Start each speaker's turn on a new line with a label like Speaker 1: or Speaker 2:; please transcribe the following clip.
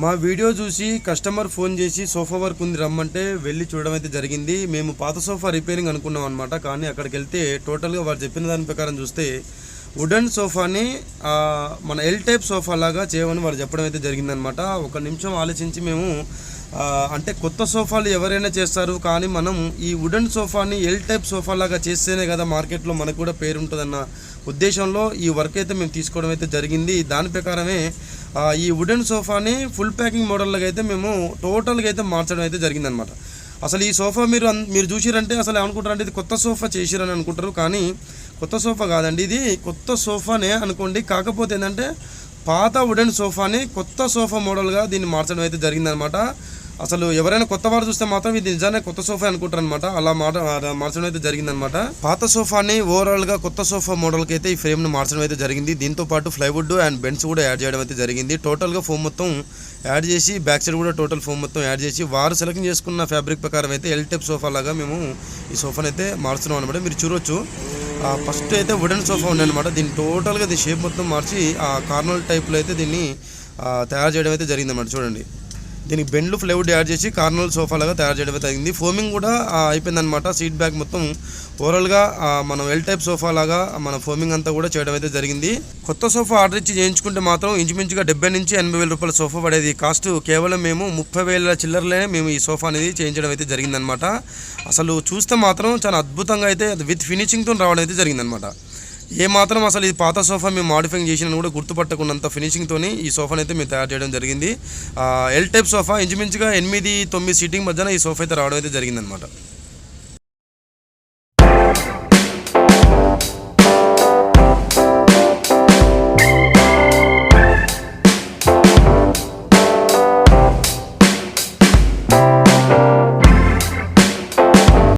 Speaker 1: మా వీడియో చూసి customer phone చేసి సోఫా వర్క్ ఉంది రమ్మంటే వెళ్ళి చూడడం అయితే జరిగింది. మేము పాత సోఫా రిపేరింగ్ అనుకున్నాం అనమాట కానీ అక్కడికి వెళ్తే టోటల్గా వారు చెప్పిన దాని ప్రకారం చూస్తే వుడెన్ సోఫాని మన ఎల్ టైప్ సోఫా లాగా చేయమని వారు చెప్పడం అయితే జరిగిందనమాట ఒక నిమిషం ఆలోచించి మేము అంటే కొత్త సోఫాలు ఎవరైనా చేస్తారు కానీ మనం ఈ వుడెన్ సోఫాని ఎల్ టైప్ సోఫా లాగా చేస్తేనే కదా మార్కెట్లో మనకు కూడా పేరు ఉంటుందన్న ఉద్దేశంలో ఈ వర్క్ అయితే మేము తీసుకోవడం అయితే జరిగింది. దాని ప్రకారమే ఈ వుడెన్ సోఫాని ఫుల్ ప్యాకింగ్ మోడల్గా అయితే మేము టోటల్గా అయితే మార్చడం అయితే జరిగిందనమాట అసలు ఈ సోఫా మీరు మీరు చూసిరంటే అసలు ఏమనుకుంటారంటే ఇది కొత్త సోఫా చేసిరని అనుకుంటారు కానీ కొత్త సోఫా కాదండి ఇది. కొత్త సోఫానే అనుకోండి. కాకపోతే ఏంటంటే పాత వుడెన్ సోఫాని కొత్త సోఫా మోడల్గా దీన్ని మార్చడం అయితే జరిగిందనమాట. అసలు ఎవరైనా కొత్త వారు చూస్తే మాత్రం ఇది నిజానే కొత్త సోఫా అనుకుంటారు అనమాట అలా మాట మార్చడం అయితే జరిగిందనమాట. పాత సోఫాని ఓవరాల్గా కొత్త సోఫా మోడల్కి అయితే ఈ ఫ్రేమ్ను మార్చడం అయితే జరిగింది. దీంతో పాటు ప్లైవుడ్ అండ్ బెండ్స్ కూడా యాడ్ చేయడం అయితే జరిగింది. టోటల్గా ఫోమ్ మొత్తం యాడ్ చేసి బ్యాక్ సైడ్ కూడా టోటల్ ఫోమ్ మొత్తం యాడ్ చేసి వారు సెలెక్ట్ చేసుకున్న ఫ్యాబ్రిక్ ప్రకారం అయితే ఎల్ టైప్ సోఫా లాగా మేము ఈ సోఫాని అయితే మార్చున్నాం అనమాట. మీరు చూడొచ్చు. ఫస్ట్ అయితే వుడెన్ సోఫా ఉండే అనమాట దీన్ని టోటల్గా దీని షేప్ మొత్తం మార్చి ఆ కార్నల్ టైప్లో అయితే దీన్ని తయారు చేయడం అయితే జరిగిందన్నమాట. చూడండి. దీనికి బెండ్లు ఫ్లైవుడ్ యాడ్ చేసి కార్నల్ సోఫాలాగా తయారు చేయడం అయితే ఫోమింగ్ కూడా అయిపోయిందనమాట సీట్ బ్యాక్ మొత్తం ఓవరాల్గా మనం ఎల్ టైప్ సోఫా లాగా మన ఫోమింగ్ అంతా కూడా చేయడం అయితే జరిగింది. కొత్త సోఫా ఆర్డర్ ఇచ్చి చేయించుకుంటే మాత్రం ఇంచుమించుగా డెబ్బై నుంచి ఎనభై వేల రూపాయల సోఫా పడేది. కాస్ట్ కేవలం మేము ముప్పై వేల చిల్లరలే మేము ఈ సోఫా అనేది చేయించడం అయితే జరిగిందనమాట అసలు చూస్తే మాత్రం చాలా అద్భుతంగా అయితే విత్ ఫినిషింగ్తో రావడం అయితే జరిగిందనమాట ఏ మాత్రం అసలు ఈ పాత సోఫా మేము మాడిఫైంగ్ చేసిన కూడా గుర్తుపట్టకున్నంత ఫినిషింగ్తోని ఈ సోఫాని అయితే మేము తయారు చేయడం జరిగింది. ఎల్ టైప్ సోఫా ఇంచుమించుగా ఎనిమిది తొమ్మిది సీటింగ్ మధ్యన ఈ సోఫా అయితే రావడం అయితే జరిగిందనమాట